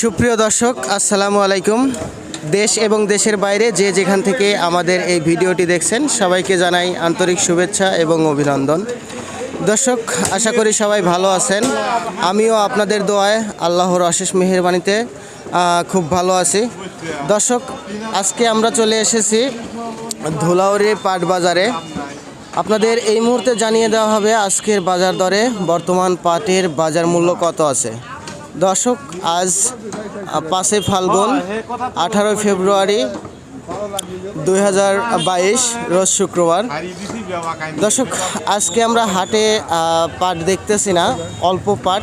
সুপ্রিয় দর্শক, আসসালামু আলাইকুম। দেশ এবং দেশের বাইরে যে যেখান থেকে আমাদের এই ভিডিওটি দেখছেন, সবাইকে জানাই আন্তরিক শুভেচ্ছা এবং অভিনন্দন। দর্শক, আশা করি সবাই ভালো আছেন। আমিও আপনাদের দোয়ায় আল্লাহর অশেষ মেহেরবানিতে খুব ভালো আছি। দর্শক, আজকে আমরা চলে এসেছি ধুলাউড়ি পাট বাজারে। আপনাদের এই মুহূর্তে জানিয়ে দেওয়া হবে আজকের বাজার দরে বর্তমান পাটের বাজার মূল্য কত আছে। দর্শক, আজ পাঁচই ফাল্গুন আঠারোই ফেব্রুয়ারি দুই হাজার বাইশ, রোজ শুক্রবার। দর্শক, আজকে আমরা হাটে পাট দেখতেছি না, অল্প পাট,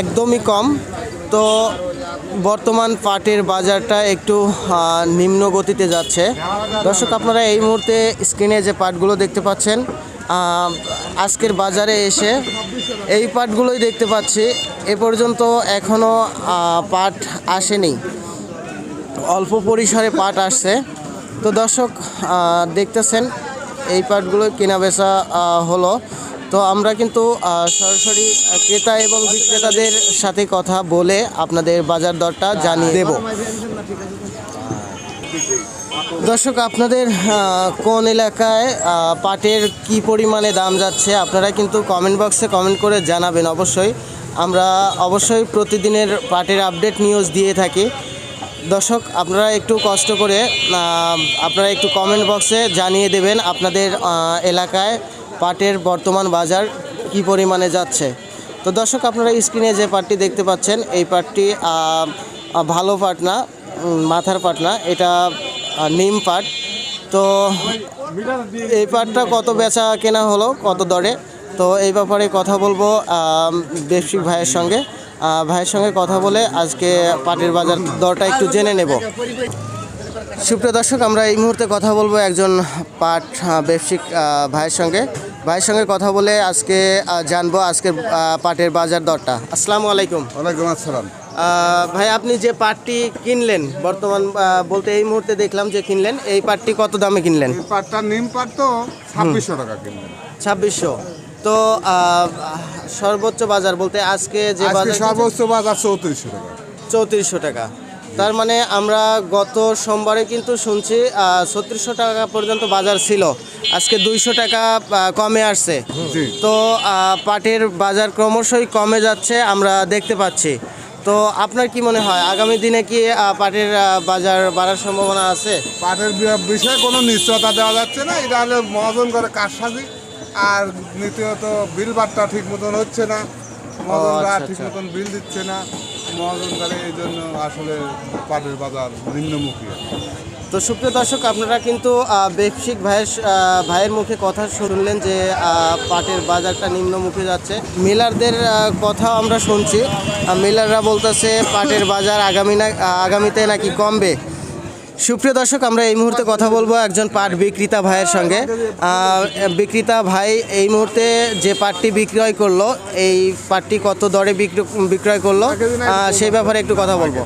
একদমই কম। তো বর্তমান পাটের বাজারটা একটু নিম্ন গতিতে যাচ্ছে। দর্শক, আপনারা এই মুহূর্তে স্ক্রিনে যে পাটগুলো দেখতে পাচ্ছেন আজকের বাজারে এসে এই পাটগুলোই দেখতে পাচ্ছি। এ পর্যন্ত এখনও পাট আসেনি। অল্প পরিসরে পাট আসছে। তো দর্শক দেখতেছেন এই পাটগুলো কেনা বেচা হলো। তো আমরা কিন্তু সরাসরি ক্রেতা এবং বিক্রেতাদের সাথে কথা বলে আপনাদের বাজার দরটা জানিয়ে দেব। দর্শক, আপনাদের কোন এলাকায় পাটের কি পরিমাণে দাম যাচ্ছে, আপনারা কিন্তু কমেন্ট বক্সে কমেন্ট করে জানাবেন অবশ্যই। আমরা অবশ্যই প্রতিদিনের পাটের আপডেট নিউজ দিয়ে থাকি। দর্শক, আপনারা একটু কষ্ট করে আপনারা একটু কমেন্ট বক্সে জানিয়ে দেবেন আপনাদের এলাকায় পাটের বর্তমান বাজার কি পরিমাণে যাচ্ছে। তো দর্শক, আপনারা স্ক্রিনে যে পাটটি দেখতে পাচ্ছেন, এই পাটটি ভালো পাট না মাথার পাট না, এটা আহ, নিম পাট। তো এই পাটটা কত বেচা কেনা হলো কত দরে? তো এই ব্যাপারে কথা বলব ব্যবসায়িক ভাইয়ের সঙ্গে। ভাইয়ের সঙ্গে কথা বলে আজকে পাটের বাজার দরটা একটু জেনে নেব। সুপ্রিয় দর্শক আমরা এই মুহূর্তে কথা বলব একজন পাট আহ, ব্যবসায়িক ভাইয়ের সঙ্গে। ভাইয়ের সঙ্গে কথা বলে আজকে জানব আজকের পাটের বাজার দরটা। আসসালামু আলাইকুম। ওয়ালাইকুম আসসালাম। ভাই আপনি যে পাটটি কিনলেন বর্তমান বলতে এই মুহূর্তে দেখলাম যে কিনলেন এই পাটটি কত দামে কিনলেন? পাটটা নিম পাট তো ছাব্বিশশো টাকা কিনলেন। ছাব্বিশশো। তো সর্বোচ্চ বাজার বলতে আজকে যে বাজার সর্বোচ্চ বাজার চৌত্রিশশো টাকা। চৌত্রিশশো টাকা। তার মানে আমরা গত সোমবারে কিন্তু শুনছি ছত্রিশশো টাকা পর্যন্ত বাজার ছিল। আজকে দুইশো টাকা কমে আসছে। তো পাটের বাজার ক্রমশই কমে যাচ্ছে আমরা দেখতে পাচ্ছি। তো আপনার কি মনে হয় আগামী দিনে কি পাটের বাজার বাড়ার সম্ভাবনা আছে পাটের বিষয়ে কোনো নিশ্চয়তা দেওয়া যাচ্ছে না এটা হলে মহাজন করে কারসাজি আর দ্বিতীয়ত বিল বার্তা ঠিক মতন হচ্ছে না মহাজনরা আচ্ছা, ঠিক আচ্ছা। মতন বিল দিচ্ছে না মহাজন করে এই জন্য আসলে পাটের বাজার নিম্নমুখী তো সুপ্রিয় দর্শক, আপনারা কিন্তু বেশিক ভাইয়ের ভাইয়ের মুখে কথা শুনলেন যে পাটের বাজারটা নিম্নমুখী যাচ্ছে। মিলারদের কথা আমরা শুনছি। মিলাররা বলতেছে পাটের বাজার আগামী না আগামীতে নাকি কমবে। সুপ্রিয় দর্শক, আমরা এই মুহূর্তে কথা বলব একজন পাট বিক্রেতা ভাইয়ের সঙ্গে। বিক্রেতা ভাই এই মুহূর্তে যে পাটটি বিক্রয় করল, এই পাটটি কত দরে বিক্র- বিক্রয় করল সেই ব্যাপারে একটু কথা বলব।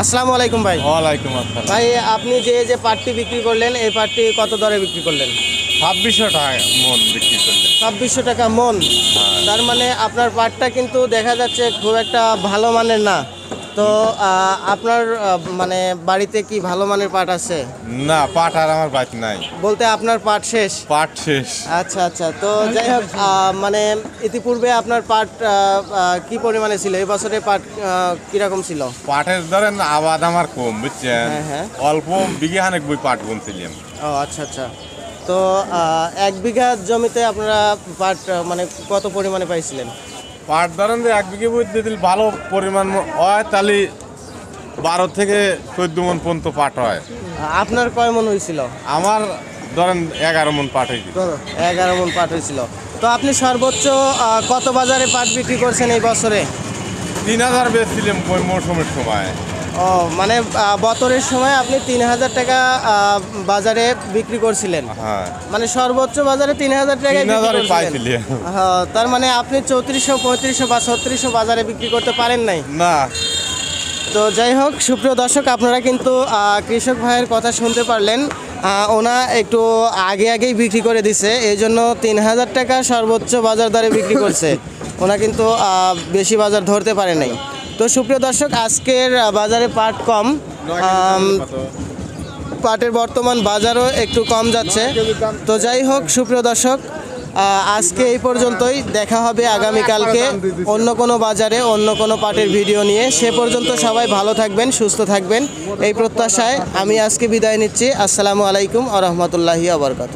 আসসালামু আলাইকুম ভাই। ওয়ালাইকুম আসসালাম। ভাই আপনি যে যে পাটটি বিক্রি করলেন এই পাটটি কত দরে বিক্রি করলেন? ছাব্বিশশো টাকা মন বিক্রি করলেন। ছাব্বিশশো টাকা মন। তার মানে আপনার পাটটা কিন্তু দেখা যাচ্ছে খুব একটা ভালো মানের না। তো আপনার মানে বাড়িতে কি ভালো মানের পাট আছে? না পাট আর আমার বাড়িতে নাই। বলতে আপনার পাট শেষ? পাট শেষ। আচ্ছা আচ্ছা। তো যাই হোক মানে ইতিপূর্বে আপনার পাট কি পরিমাণে ছিল? এই বছরে পাট কীরকম ছিল? পাটের ধরেন আবাদ আমার কম বুঝছেন? হ্যাঁ, হ্যাঁ। অল্প বিঘানেক বই পাট বুনছিলাম। ও আচ্ছা আচ্ছা। তো এক বিঘা জমিতে আপনারা পাট মানে কত পরিমাণে পাইছিলেন? পাট ধরেন যে এক বিঘে বই যদি ভালো পরিমাণ হয় তাহলে বারো থেকে চোদ্দ মন পর্যন্ত পাট হয়। আপনার কয় মন হয়েছিল? আমার ধরেন এগারো মন পাট হয়েছিল এগারো মন পাট হয়েছিল। তো আপনি সর্বোচ্চ কত বাজারে পাট বিক্রি করছেন এই বছরে? তিন হাজার বেচছিলাম মৌসুমের সময়। ও মানে বতরের সময় আপনি তিন হাজার টাকা বাজারে বিক্রি করছিলেন। হ্যাঁ। মানে সর্বোচ্চ বাজারে তিন হাজার টাকা তার মানে আপনি চৌত্রিশশো পঁয়ত্রিশশো বা ছত্রিশশো বাজারে বিক্রি করতে পারেন নাই? না। তো যাই হোক সুপ্রিয় দর্শক আপনারা কিন্তু কৃষক ভাইয়ের কথা শুনতে পারলেন। ওনা একটু আগে আগেই বিক্রি করে দিছে। এই জন্য তিন হাজার টাকা সর্বোচ্চ বাজার দরে বিক্রি করছে। ওনা কিন্তু বেশি বাজার ধরতে পারে নাই। তো সুপ্রিয় দর্শক, আজকের বাজারে পাট কম। পাটের বর্তমান বাজারও একটু কম যাচ্ছে। তো যাই হোক, সুপ্রিয় দর্শক আজকে এই পর্যন্তই। দেখা হবে আগামীকালকে অন্য কোনো বাজারে, অন্য কোনো পাটের ভিডিও নিয়ে। সে পর্যন্ত সবাই ভালো থাকবেন, সুস্থ থাকবেন। এই প্রত্যাশায় আমি আজকে বিদায় নিচ্ছি। আসসালামু আলাইকুম আ রহমতুল্লাহি আবরকাত